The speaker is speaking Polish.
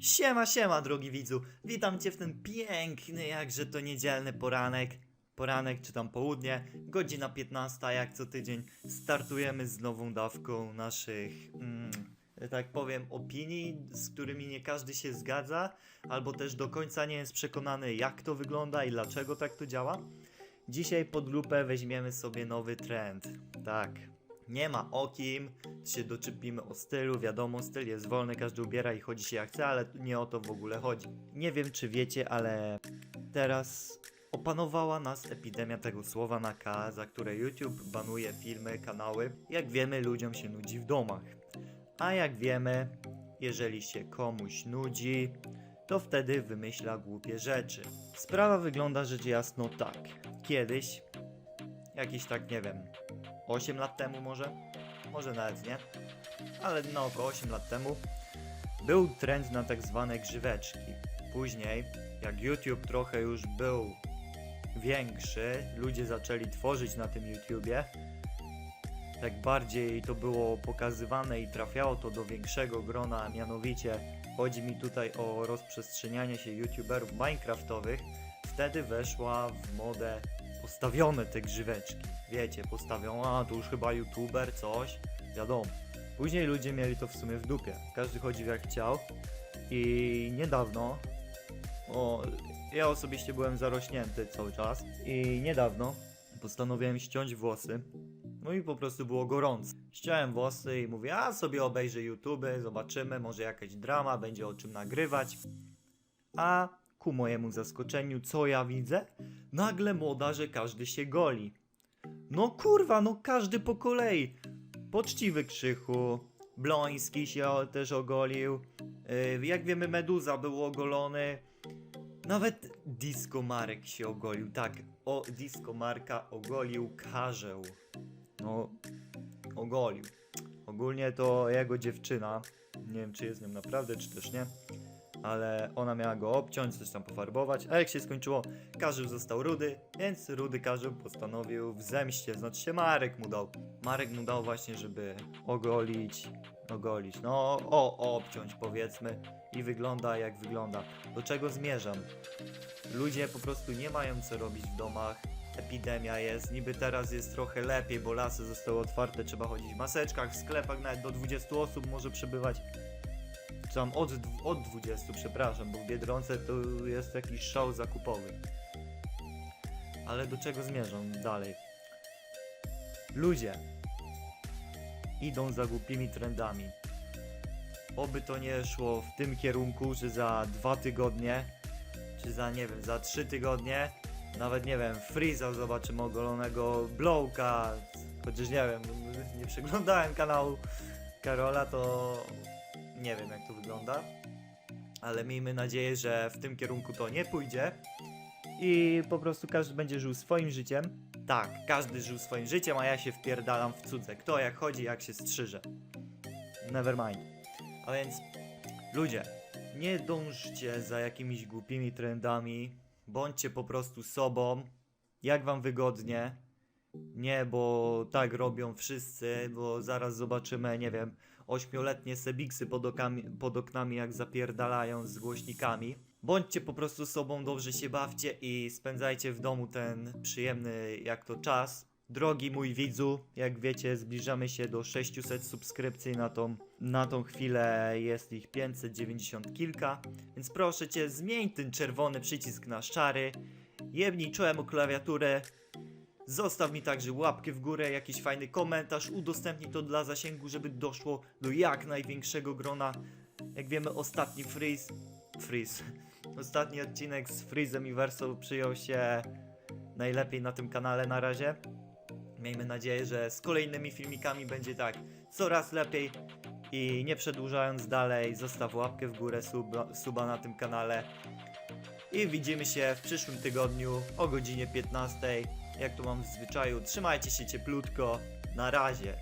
Siema, siema, drogi widzu. Witam cię w ten piękny, jakże to niedzielny poranek. Poranek czy tam południe, godzina 15, jak co tydzień. Startujemy z nową dawką naszych, mm, tak powiem, opinii, z którymi nie każdy się zgadza, albo też do końca nie jest przekonany, jak to wygląda i dlaczego tak to działa. Dzisiaj pod lupę weźmiemy sobie nowy trend. Tak, nie ma o kim, się doczepimy o stylu, wiadomo, styl jest wolny, każdy ubiera i chodzi się jak chce, ale nie o to w ogóle chodzi. Nie wiem czy wiecie, ale teraz opanowała nas epidemia tego słowa na K, za które YouTube banuje filmy, kanały. Jak wiemy, ludziom się nudzi w domach. A jak wiemy, jeżeli się komuś nudzi, to wtedy wymyśla głupie rzeczy. Sprawa wygląda rzecz jasno tak. Kiedyś, jakieś tak nie wiem, 8 lat temu może, może nawet nie, ale no około 8 lat temu, był trend na tak zwane grzyweczki. Później, jak YouTube trochę już był większy, ludzie zaczęli tworzyć na tym YouTubie, tak bardziej to było pokazywane i trafiało to do większego grona, a mianowicie chodzi mi tutaj o rozprzestrzenianie się YouTuberów Minecraftowych, wtedy weszła w modę postawione te grzyweczki. Wiecie, postawią, a tu już chyba YouTuber, coś, wiadomo. Później ludzie mieli to w sumie w dupie. Każdy chodził jak chciał. I niedawno, o, ja osobiście byłem zarośnięty cały czas. I niedawno postanowiłem ściąć włosy. No i po prostu było gorąco. Ściąłem włosy i mówię, a sobie obejrzę YouTube, zobaczymy, może jakaś drama, będzie o czym nagrywać. A ku mojemu zaskoczeniu, co ja widzę? Nagle moda, że każdy się goli. No kurwa, no każdy po kolei. Poczciwy Krzychu, Bloński się też ogolił. Yy, jak wiemy, Meduza był ogolony. Nawet Disco Marek się ogolił. Tak, o Disco Marka ogolił Karzeł. No, ogolił. Ogólnie to jego dziewczyna. Nie wiem, czy jest z nią naprawdę, czy też nie. Ale ona miała go obciąć, coś tam pofarbować. A jak się skończyło, Karzeł został rudy, więc rudy Karzeł postanowił w zemście, znaczy się Marek mu dał. Marek mu dał właśnie, żeby ogolić, ogolić, no o, obciąć powiedzmy i wygląda jak wygląda. Do czego zmierzam? Ludzie po prostu nie mają co robić w domach. Epidemia jest, niby teraz jest trochę lepiej, bo lasy zostały otwarte, trzeba chodzić w maseczkach, w sklepach nawet do 20 osób może przebywać. Czy tam od, od 20, przepraszam, bo w Biedronce to jest jakiś szał zakupowy. Ale do czego zmierzam dalej? Ludzie idą za głupimi trendami. Oby to nie szło w tym kierunku, że za dwa tygodnie, czy za nie wiem, za trzy tygodnie, nawet nie wiem, Freeza zobaczymy ogolonego Blowka, chociaż nie wiem, nie przeglądałem kanału Karola, to nie wiem jak to wygląda, ale miejmy nadzieję, że w tym kierunku to nie pójdzie i po prostu każdy będzie żył swoim życiem. Tak, każdy żył swoim życiem, a ja się wpierdalam w cudze. Kto jak chodzi, jak się strzyże. Never mind. A więc, ludzie, nie dążcie za jakimiś głupimi trendami, bądźcie po prostu sobą, jak wam wygodnie. Nie, bo tak robią wszyscy, bo zaraz zobaczymy, nie wiem, ośmioletnie sebiksy pod, okami, pod oknami jak zapierdalają z głośnikami. Bądźcie po prostu sobą, dobrze się bawcie i spędzajcie w domu ten przyjemny jak to czas. Drogi mój widzu, jak wiecie, zbliżamy się do 600 subskrypcji na tą, na tą chwilę jest ich 590 kilka, więc proszę cię, zmień ten czerwony przycisk na szary, jebnij czołem o klawiaturę, Zostaw mi także łapkę w górę, jakiś fajny komentarz, udostępnij to dla zasięgu, żeby doszło do jak największego grona. Jak wiemy, ostatni Freeze... Freeze... Ostatni odcinek z Freezem i Verso przyjął się najlepiej na tym kanale na razie. Miejmy nadzieję, że z kolejnymi filmikami będzie tak coraz lepiej. I nie przedłużając dalej, zostaw łapkę w górę, suba, suba na tym kanale. I widzimy się w przyszłym tygodniu o godzinie 15. Jak to mam w zwyczaju, trzymajcie się cieplutko. Na razie.